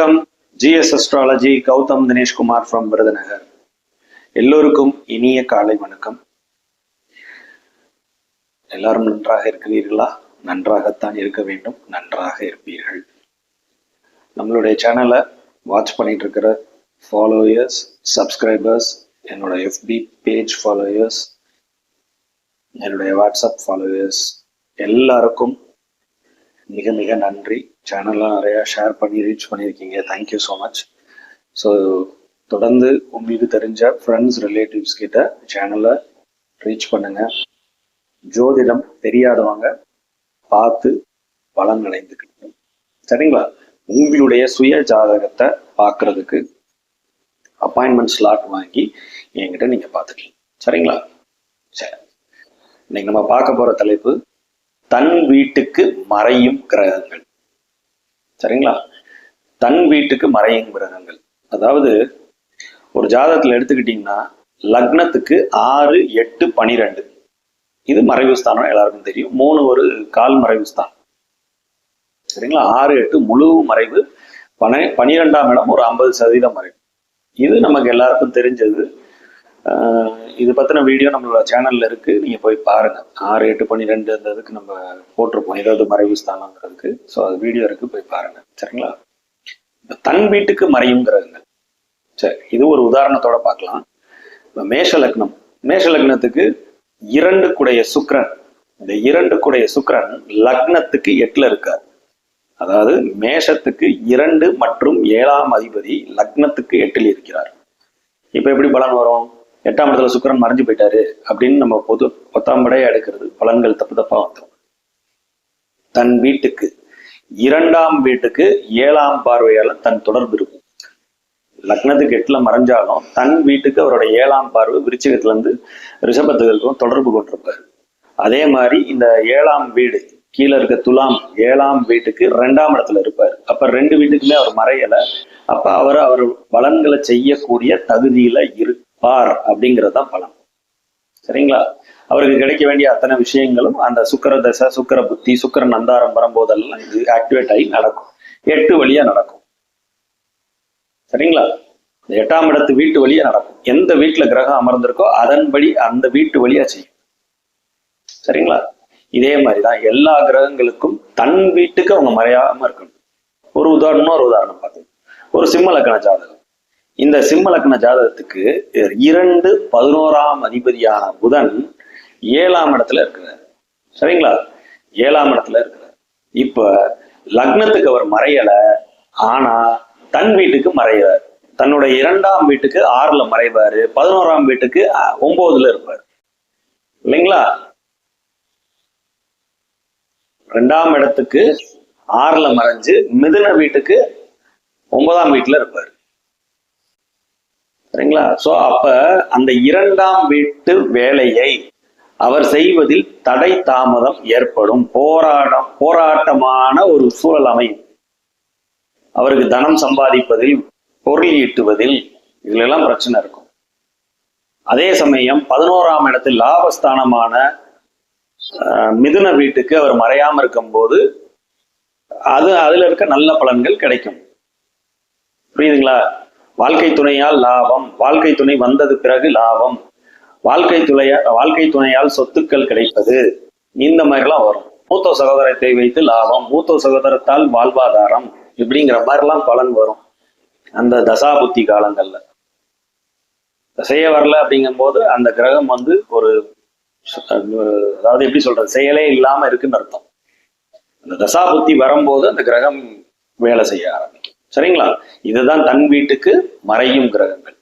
GS astrology Gautham Dineshkumar from Virudhunagar. எல்லோருக்கும் இனிய காலை வணக்கம். எல்லாரும் நன்றாக இருக்கிறீர்களா? நன்றாகத்தான் இருக்க வேண்டும். நன்றாக இருப்பீர்கள். நம்மளுடைய சேனலை வாட்ச் பண்ணிட்டு இருக்கிற ஃபாலோயர்ஸ் சப்ஸ்கிரைபர்ஸ் என்னோட எஃபி பேஜ் ஃபாலோயர்ஸ் என்னுடைய வாட்ஸ்அப் ஃபாலோயர்ஸ் எல்லாருக்கும் மிக மிக நன்றி. சேனல்லாம் நிறையா ஷேர் பண்ணி ரீச் பண்ணியிருக்கீங்க. தேங்க்யூ ஸோ மச் ஸோ தொடர்ந்து உங்களுக்கு தெரிஞ்ச ஃப்ரெண்ட்ஸ் ரிலேட்டிவ்ஸ் கிட்ட சேனலை ரீச் பண்ணுங்க. ஜோதிடம் தெரியாதவங்க பார்த்து பலன் அடைந்துக்கிட்டு சரிங்களா? உங்களுடைய சுய ஜாதகத்தை பார்க்கறதுக்கு அப்பாயின்மெண்ட் ஸ்லாட் வாங்கி என்கிட்ட நீங்கள் பார்த்துக்கலாம். சரிங்களா? சரி. இன்னைக்கு நம்ம பார்க்க போகிற தலைப்பு தன் வீட்டுக்கு மறையும் கிரகங்கள். சரிங்களா? தன் வீட்டுக்கு மறையும் கிரகங்கள். அதாவது ஒரு ஜாதகத்துல எடுத்துக்கிட்டீங்கன்னா லக்னத்துக்கு ஆறு எட்டு பனிரெண்டு. இது மறைவு ஸ்தானம் எல்லாருக்கும் தெரியும். மூணு ஒரு கால் மறைவு ஸ்தானம். சரிங்களா? ஆறு எட்டு முழு மறைவு. பன பனிரெண்டாம் இடம் ஒரு ஐம்பது சதவீதம் மறைவு. இது நமக்கு எல்லாருக்கும் தெரிஞ்சது. இது பத்தின வீடியோ நம்மளோட சேனல்ல இருக்கு. நீங்க போய் பாருங்க. ஆறு எட்டு பன்னிரெண்டு அந்த இதுக்கு நம்ம போட்டிருப்போம். ஏதாவது மறைவு ஸ்தானங்கிறதுக்கு ஸோ அது வீடியோ இருக்கு. போய் பாருங்க. சரிங்களா? இப்போ தன் வீட்டுக்கு மறையும் கிரகங்கள். சரி இது ஒரு உதாரணத்தோட பார்க்கலாம். இப்போ மேஷ லக்னம். மேஷ லக்னத்துக்கு இரண்டு குடைய சுக்ரன் இந்த இரண்டு குடைய சுக்ரன் லக்னத்துக்கு எட்டுல இருக்கார். அதாவது மேஷத்துக்கு இரண்டு மற்றும் ஏழாம் அதிபதி லக்னத்துக்கு எட்டில் இருக்கிறார். இப்போ எப்படி பலன் வரும்? எட்டாம் இடத்துல சுக்கரன் மறைஞ்சு போயிட்டாரு அப்படின்னு நம்ம பொது பத்தாம் படையா எடுக்கிறது. பலன்கள் தப்பு தப்பா வந்துடும் தன் வீட்டுக்கு இரண்டாம் வீட்டுக்கு ஏழாம் பார்வையால தன் தொடர்பு இருக்கும். லக்னத்துக்கு எட்டுல மறைஞ்சாலும் தன் வீட்டுக்கு அவரோட ஏழாம் பார்வை விருச்சிகத்துல இருந்து ரிஷபத்துகளுக்கும் தொடர்பு கொண்டிருப்பாரு. அதே மாதிரி இந்த ஏழாம் வீடு கீழே இருக்க துலாம் ஏழாம் வீட்டுக்கு ரெண்டாம் இடத்துல இருப்பார். அப்ப ரெண்டு வீட்டுக்குமே அவர் மறையல. அப்ப அவர் அவர் பலன்களை செய்யக்கூடிய தகுதியில பார் அப்படிங்கிறது தான் பலன் சரிங்களா? அவருக்கு கிடைக்க வேண்டிய அத்தனை விஷயங்களும் அந்த சுக்கர தசை சுக்கர புத்தி சுக்கரன் அந்தாரம் வரும்போதெல்லாம் இது ஆக்டிவேட் ஆகி நடக்கும். எட்டு வழியா நடக்கும். சரிங்களா? இந்த எட்டாம் இடத்து வீட்டு வழியா நடக்கும். எந்த வீட்டுல கிரகம் அமர்ந்திருக்கோ அதன்படி அந்த வீட்டு வழியா செய்யும். சரிங்களா? இதே மாதிரிதான் எல்லா கிரகங்களுக்கும் தன் வீட்டுக்கு அவங்க மறையாம இருக்கணும். ஒரு உதாரணம் ஒரு உதாரணம் பார்த்து ஒரு சிம்ம லக்கண ஜாதகம். இந்த சிம்மலக்ன ஜாதகத்துக்கு இரண்டு பதினோராம் அதிபதியான புதன் ஏழாம் இடத்துல இருக்கிறார். சரிங்களா? ஏழாம் இடத்துல இருக்கிறார். இப்ப லக்னத்துக்கு அவர் மறையல ஆனா தன் வீட்டுக்கு மறைகிறார் தன்னுடைய இரண்டாம் வீட்டுக்கு ஆறுல மறைவாரு பதினோராம் வீட்டுக்கு ஒன்பதுல இருப்பார். இல்லைங்களா? ரெண்டாம் இடத்துக்கு ஆறுல மறைஞ்சு மிதுன வீட்டுக்கு ஒன்பதாம் வீட்டுல இருப்பார். சரிங்களா? சோ அப்ப அந்த இரண்டாம் வீட்டு வேலையை அவர் செய்வதில் தடை தாமதம் ஏற்படும். போராட்டம் போராட்டமான ஒரு சூழல் அமையும். அவருக்கு தனம் சம்பாதிப்பதில் பொருள் ஈட்டுவதில் இதுல எல்லாம் பிரச்சனை இருக்கும். அதே சமயம் பதினோராம் இடத்தில் லாபஸ்தானமான அஹ், மிதுன வீட்டுக்கு அவர் மறையாம இருக்கும்போது அது அதுல இருக்க நல்ல பலன்கள் கிடைக்கும். புரியுதுங்களா? வாழ்க்கை துணையால் லாபம். வாழ்க்கை துணை வந்தது பிறகு லாபம். வாழ்க்கை துணையா வாழ்க்கை துணையால் சொத்துக்கள் கிடைப்பது. இந்த மாதிரிலாம் வரும். மூத்த சகோதரத்தை வைத்து லாபம். மூத்த சகோதரத்தால் வாழ்வாதாரம் இப்படிங்கிற மாதிரிலாம் பலன் வரும். அந்த தசாபுத்தி காலங்கள்ல. செய்ய வரல அப்படிங்கும்போது அந்த கிரகம் வந்து ஒரு அதாவது எப்படி சொல்றது? செயலே இல்லாம இருக்குன்னு அர்த்தம். அந்த தசாபுத்தி வரும்போது அந்த கிரகம் வேலை செய்ய ஆரம்பிக்கும். சரிங்களா? இதுதான் தன் வீட்டுக்கு மறையும் கிரகங்கள்.